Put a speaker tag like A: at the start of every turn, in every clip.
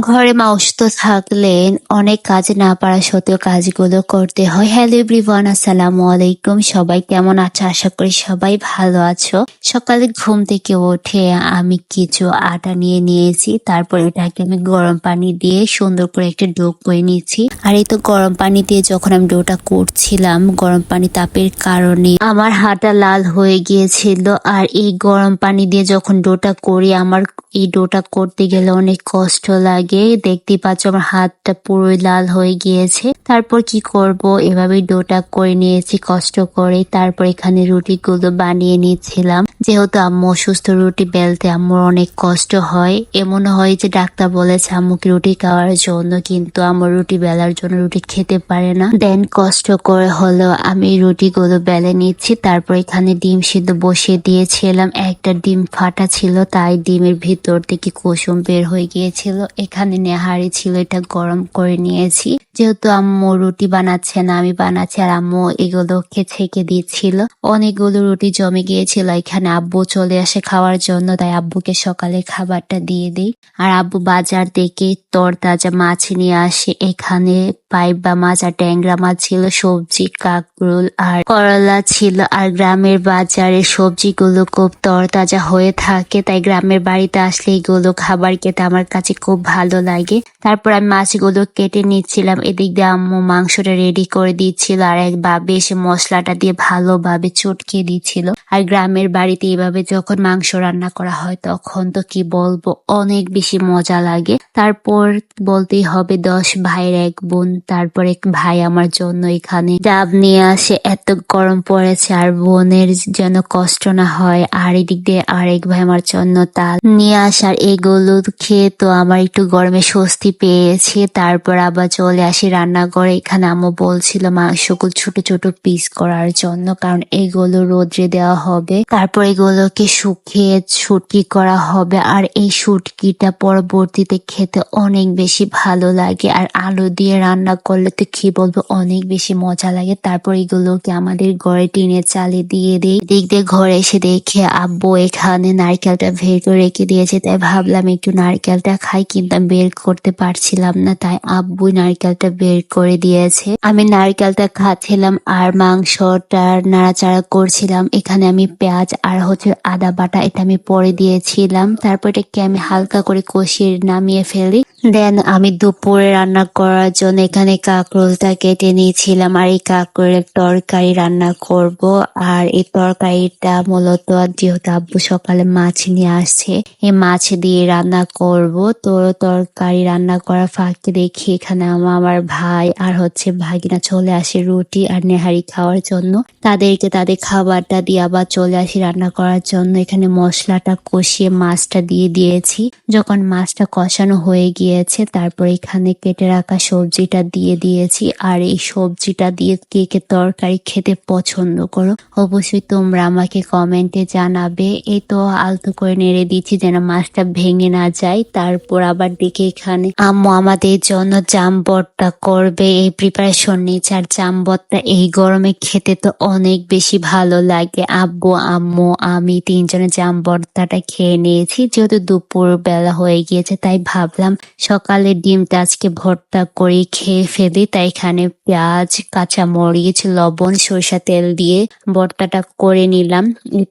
A: ঘরে মা অসুস্থ থাকলে অনেক কাজ না পারা সত্ত্বেও কাজগুলো করতে হয়। হ্যালো এভরিওয়ান, আসসালামু আলাইকুম। সবাই কেমন আছো? আশা করি সবাই ভালো আছো। সকালে ঘুম থেকে উঠে আমি কিছু আটা নিয়ে নিয়েছি, তারপর এটাকে আমি গরম পানি দিয়ে সুন্দর করে একটা ডো করে নিয়েছি আর এই তো গরম পানি দিয়ে যখন আমি ডোটা করছিলাম, গরম পানি তাপের কারণে আমার হাতটা লাল হয়ে গিয়েছিল। আর এই গরম পানি দিয়ে যখন ডোটা করি, আমার এই ডোটা করতে গেলে অনেক কষ্ট লাগে। দেখতেই পাচ্ছ আমার হাতটা পুরো লাল হয়ে গিয়েছে। তারপর কি করব? এভাবে ডোটা করে নিয়েছি, কষ্ট করে। তারপর এখানে রুটি গুলো বানিয়ে নিয়েছিলাম যেহেতু আম্মু অসুস্থ, রুটি বেলতে আম্মুর অনেক কষ্ট হয়। এমন হয় যে ডাক্তার বলেছে আম্মুকে রুটি খাওয়ার জন্য, কিন্তু আমার রুটি বেলার জন্য রুটি খেতে পারে না। দেন কষ্ট করে হলেও আমি রুটিগুলো বেলে নিচ্ছি, তারপর এখানে ডিম সিদ্ধ বসিয়ে দিয়েছিলাম। একটা ডিম ফাটা ছিল, তাই ডিমের ভিতর থেকে কুসুম বের হয়ে গিয়েছিল। এখানে নেহারি ছিল, এটা গরম করে নিয়েছি। যেহেতু আম্মু রুটি বানাচ্ছে না, আমি বানাচ্ছি আর আম্মু এগুলোকে ছেঁকে দিচ্ছিল অনেকগুলো রুটি জমে গিয়েছিল, এখানে আব্বু চলে আসে খাওয়ার জন্য, তাই আব্বুকে সকালে খাবারটা দিয়ে দিই। আর আব্বু বাজার থেকে তরতাজা মাছ নিয়ে আসে, এখানে পাইপ বা মাছ আর ট্যাংরা মাছ ছিল, সবজি, কাকরুল আর করলা ছিল। আর গ্রামের বাজারে সবজিগুলো খুব তরতাজা হয়ে থাকে, তাই গ্রামের বাড়িতে আসলে এগুলো খাবার খেতে আমার কাছে খুব ভালো লাগে। তারপর আমি মাছগুলো কেটে নিচ্ছিলাম এদিক দিয়ে আম্মু মাংসটা রেডি করে দিচ্ছিল আর এক বাবে এসে মশলাটা দিয়ে ভালোভাবে চটকে দিচ্ছিল। আর গ্রামের বাড়িতে এইভাবে যখন মাংস রান্না করা হয়, তখন তো কি বলব, অনেক বেশি মজা লাগে। তারপর বলতেই হবে, দশ ভাইয়ের এক বোন, তারপর এক ভাই আমার জন্য এখানে ডাব নিয়ে আসে। এত গরম পড়েছে আর বোনের যেন কষ্ট না হয়, আর এদিক দিয়ে আরেক ভাই আমার জন্য তাল নিয়ে আসার এগুলো খেয়ে তো আমার একটু গরমে স্বস্তি পেয়েছি। তারপর আবার চলে আসি রান্নাঘরে। এখানে আম্মু বলছিল, মাংসগুলো ছোট ছোট পিস করার জন্য। কারণ এগুলো রোদ্রে দেওয়া হবে। তারপর এগুলোকে শুকিয়ে শুটকি করা হবে। আর এই শুটকিটা পরবর্তীতে খেতে অনেক বেশি ভালো লাগে। আর আলু দিয়ে রান্না করলে তো কি বলব, অনেক বেশি মজা লাগে। তারপর এগুলোকে আমাদের ঘরে টিনের চালে দিয়ে দিই। দিয়ে ঘরে এসে দেখে আব্বু এখানে নারকেলটা বের করে রেখে দিয়েছে। তাই ভাবলাম একটু নারকেলটা খাই, কিন্তু আমি বের করতে পারছিলাম না। তাই আব্বু নারকেলটা বের করে দিয়েছে। আমি নারকেলটা খাচ্ছিলাম আর মাংসটা নাড়াচাড়া করছিলাম। এখানে আমি পেঁয়াজ আর হচ্ছে আদা বাটা এটা আমি পরে দিয়েছিলাম। তারপর এটাকে আমি হালকা করে কষিয়ে নামিয়ে ফেলি। দেন আমি দুপুরে রান্না করার জন্য এখানে কাঁকরোলটা কেটে নিয়েছিলাম আর এই কাঁকরোলের তরকারি রান্না করব। আর এই তরকারিটা মূলত যেহেতু আব্বু সকালে মাছ নিয়ে আসছে, এই মাছ দিয়ে রান্না করব। তো তরকারি রান্না করা ফাঁকে দেখি এখানে আমার ভাই আর হচ্ছে ভাগিনা চলে আসে রুটি আর নেহারি খাওয়ার জন্য। তাদেরকে তাদের খাবারটা দিয়ে আবার চলে আসি রান্না করার জন্য, এখানে মশলাটা কষিয়ে মাছটা দিয়ে দিয়েছি। যখন মাছটা কষানো হয়ে গিয়েছে, তারপর এখানে কেটে রাখা সবজিটা দিয়ে দিয়েছি। আর এই সবজিটা দিয়ে কে কে তরকারি খেতে পছন্দ করো, অবশ্যই তোমরা আমাকে কমেন্টে জানাবে। এই তো আলতো করে নেড়ে দিচ্ছি যেন মাছটা ভেঙে না যায়। তারপর আবার দেখে এখানে আম্মু আমাদের জন্য জামবটটা করবে। এই প্রিপারেশন নিচ্ছে আর জামবটটা এই গরমে খেতে তো অনেক বেশি ভালো লাগে। আব্বু, আম্মু, আমি তিনজনে জাম ভর্তাটা খেয়ে নিয়েছি, যেহেতু দুপুর বেলা হয়ে গিয়েছে, তাই ভাবলাম সকালে ডিমটা আজকে ভর্তা করে খেয়ে ফেলি, তাই এখানে পেঁয়াজ কাঁচা মরিচ লবণ সরষা তেল দিয়ে ভর্তাটা করে নিলাম।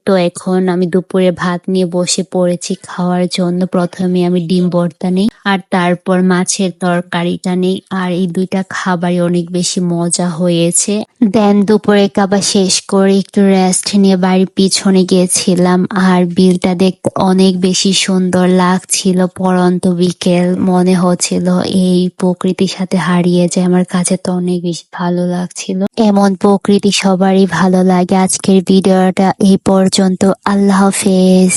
A: তো এখন আমি দুপুরে ভাত নিয়ে বসে পড়েছি খাওয়ার জন্য। প্রথমে আমি ডিম ভর্তা নেই আর তারপর মাছের তরকারিটা নেই। আর এই দুইটা খাবারই অনেক বেশি মজা হয়েছে। দেন দুপুরে খাবার শেষ করে একটু রেস্ট নিয়ে বাড়ির পিছনে গিয়েছিলাম আর বিলটা দেখতে অনেক বেশি সুন্দর লাগছিল। পরন্ত বিকেল মনে হচ্ছিল এই প্রকৃতির সাথে হারিয়ে যায়। আমার কাছে তো অনেক বেশি ভালো লাগছিল। এমন প্রকৃতি সবারই ভালো লাগে। আজকের ভিডিওটা এই পর্যন্ত। আল্লাহ হাফেজ।